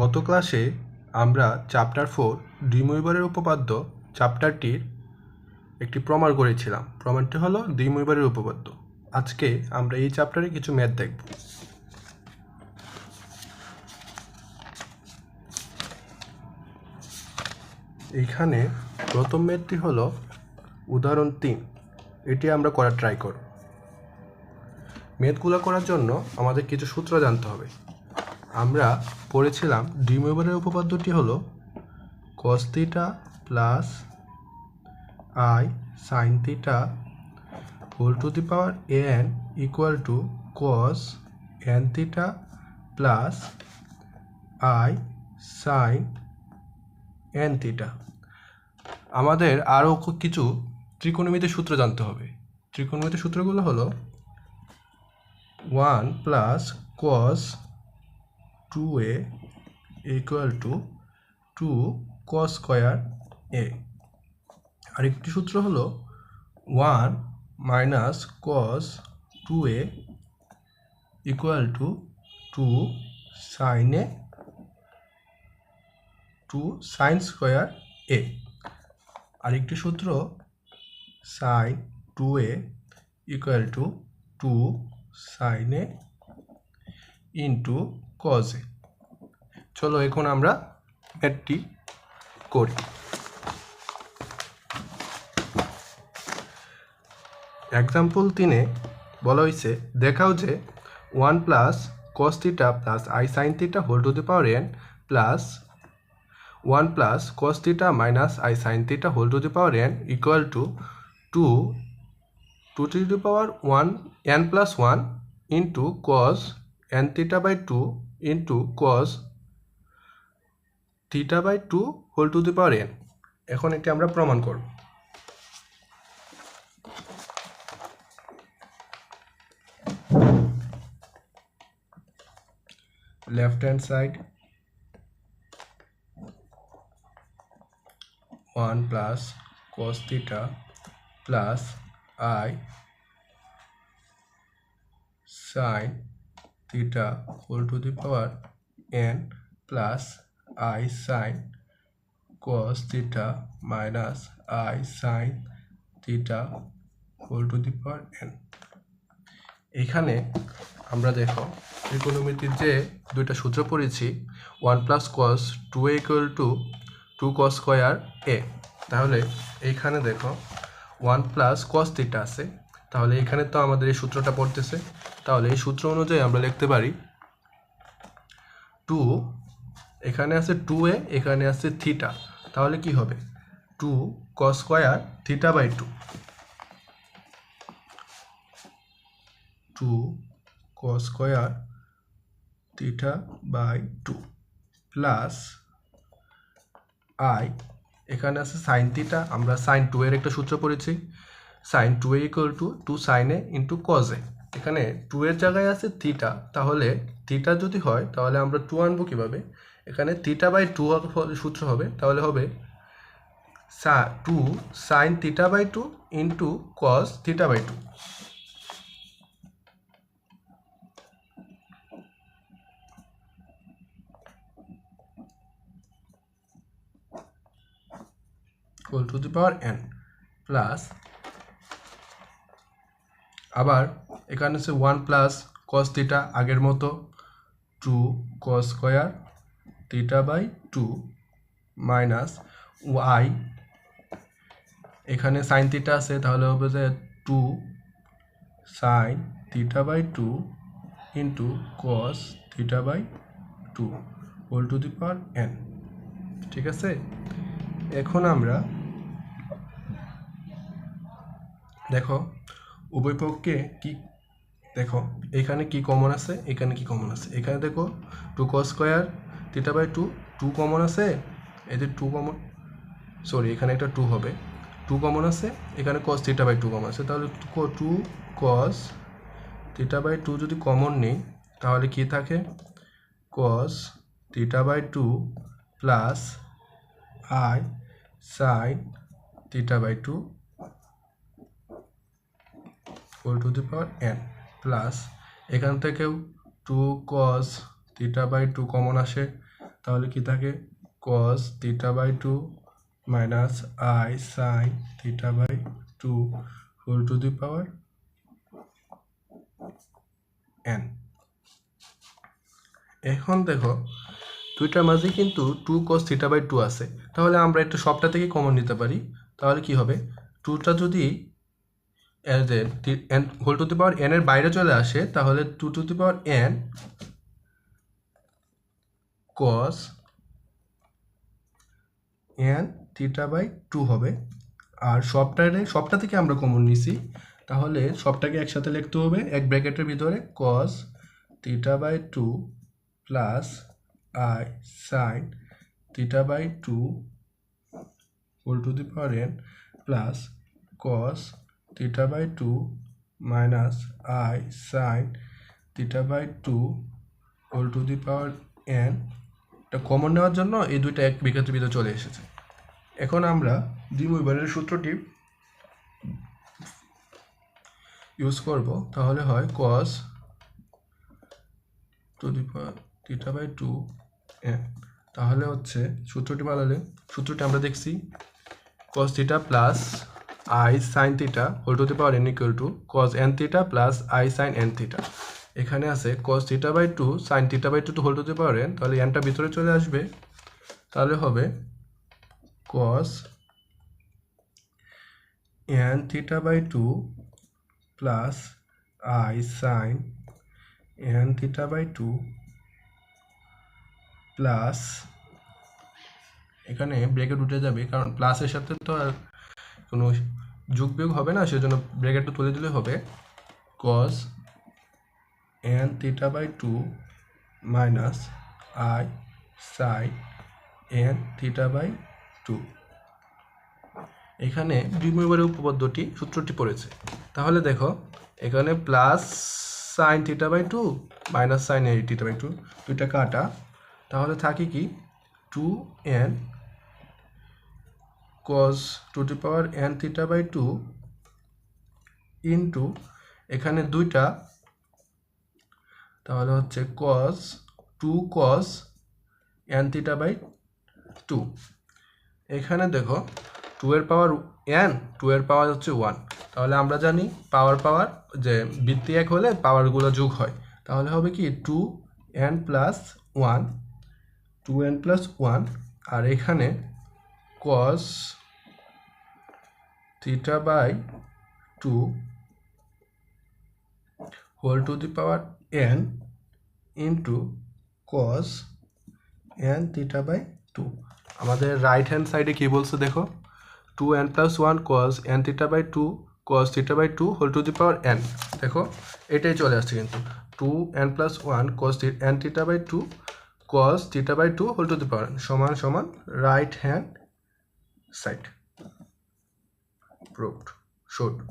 গত ক্লাসে আমরা চ্যাপ্টার ফোর দ্বিমুইবারের উপপাদ্য চ্যাপ্টারটির একটি প্রমাণ করেছিলাম। প্রমাণটি হলো দ্বিমুইবারের উপপাদ্য। আজকে আমরা এই চ্যাপ্টারে কিছু ম্যাথ দেখব। এইখানে প্রথম ম্যাথটি হলো উদাহরণ তিন। এটি আমরা করার ট্রাই করব। ম্যাথগুলো করার জন্য আমাদের কিছু সূত্র জানতে হবে। আমরা পড়েছিলাম ডিমোভারের উপপাদ্যটি হলো theta plus i sine whole to the power n equal to cos n plus i sine n আমাদের আরও কিছু ত্রিকোণমিতির সূত্র জানতে হবে। ত্রিকোণমিতির সূত্রগুলো হলো one plus cos two A equal to two cos square A আরেকটি সূত্র হলো one minus cos two A equal to two sine A two sine square A আরেকটি সূত্র sine two A equal to two sine A into cos চলো এখন আমরা ম্যাথটি করি। Example তিনে বলা হয়েছে, দেখাও যে one plus cos theta plus i sine theta whole to the power n plus one plus cos theta minus i sine theta whole to the power n equal to two two to the power one n plus one into cos n theta by two into cos theta by two whole to the power n এখন এটি আমরা প্রমাণ করব। left hand side 1 plus cos theta plus i sin theta whole to the power n plus i sin cos theta minus i sin theta whole to the power n. এখানে আমরা দেখো ত্রিকোণমিতির যে দুইটা সূত্র পড়েছি one plus cos two A equal to two cos square A তাহলে এইখানে দেখো ওয়ান প্লাস কস থিটা আছে। তাহলে এখানে তো আমাদের এই সূত্রটা পড়তেছে তাহলে এই সূত্র অনুযায়ী আমরা লিখতে পারি টু, এখানে আছে টু এ, এখানে আছে থিটা তাহলে কি হবে? Two cos square theta by two two cos square theta by two plus i এখানে আছে সাইন থিটা আমরা সাইন টু এর একটা সূত্র পড়েছি। Sine two A equal to two sine A into cos A এখানে টু এর জায়গায় আছে থিটা তাহলে থিটা যদি হয়, তাহলে আমরা টু আনব কীভাবে? এখানে থিটা বাই টু সূত্র হবে। তাহলে হবে সা two sine theta by two into cos theta by two equal to the power n plus আবার এখানে হচ্ছে ওয়ান প্লাস কস থিটা আগের মতো two cos square theta by two minus i এখানে সাইন থিটা আছে, তাহলে হবে যে two sine theta by two into cos theta by two whole to the power n ঠিক আছে? এখন আমরা দেখো, উভয় পক্ষে কি দেখো, এখানে কি কমন আছে? এখানে কি কমন আছে? এখানে দেখো two cos square theta by two two common আছে? এদের টু কমন সরি এখানে একটা টু হবে। টু কমন আছে, এখানে cos theta by two common আছে। তাহলে two cos theta by two যদি কমন নেই, তাহলে কি থাকে? Cos theta by two plus i sine theta by two whole to the power n plus এখান থেকেও two cos theta by two common আসে, তাহলে কি থাকে? Cos theta by two minus i sine theta by two whole to the power n এখন দেখো, দুইটার মাঝে কিন্তু two cos theta by two আছে। তাহলে আমরা একটু সবটা থেকে কমন নিতে পারি। তাহলে কি হবে? টুটা যদি n whole to the power n এর বাইরে চলে আসে, তাহলে two to the power n cos n theta by two হবে। আর সবটারে, সবটা থেকে আমরা কমন নিছি। তাহলে সবটাকে একসাথে লিখতে হবে, এক ব্র্যাকেটের ভিতরে cos theta by two plus i sine theta by two whole to the power n plus cos theta by two minus i sine theta by two whole to the power n এটা common নেওয়ার জন্য এই দুইটা এক বিঘাতের ভিতরে চলে এসেছে। এখন আমরা দ্বিমুইবারের সূত্রটি। ইউজ করব। তাহলে হয় cos to the power theta by two n তাহলে হচ্ছে সূত্রটি বানালে। সূত্রটি আমরা দেখছি। cos theta plus i sine theta whole to the power n equal to cos n theta plus i sine n theta এখানে আছে cos theta by two sine theta by two two whole to the power n তাহলে এনটা ভিতরে চলে আসবে। তাহলে হবে cos n theta by two plus i sine n theta by two plus এখানে ব্রেকেট উঠে যাবে, কারণ প্লাসের সাথে তো আর কোনো যোগ বিয়োগ হবে না, সেজন্য ব্রেকেটটা তুলে দিলে হবে। Cos n theta by two minus i sine n theta by two এখানে দ্বিমুখের উপপাদ্যটি, সূত্রটি পড়েছে। তাহলে দেখো, এখানে plus sine theta by two minus sine এই থিটা বাই টু দুইটা কাটা তাহলে থাকে কি? Two n cos to the power n theta by two into এখানে দুইটা, তাহলে হচ্ছে cos two cos n theta by two এখানে দেখো টু এর পাওয়ার এন টু এর পাওয়ার হচ্ছে ওয়ান তাহলে আমরা জানি পাওয়ার পাওয়ার যে বৃত্তি এক হলে পাওয়ারগুলো যোগ হয়। তাহলে হবে কি two n plus one two n plus one আর এখানে cos theta by two whole to the power n into cos n theta by two আমাদের রাইট হ্যান্ড সাইডে কী বলছে দেখো? Two n plus one cos n theta by two cos theta by two whole to the power দেখো, এটাই চলে আসছে কিন্তু। Two n plus one cos n theta by two cos theta by two whole to the power সমান সমান right hand site. Proved should.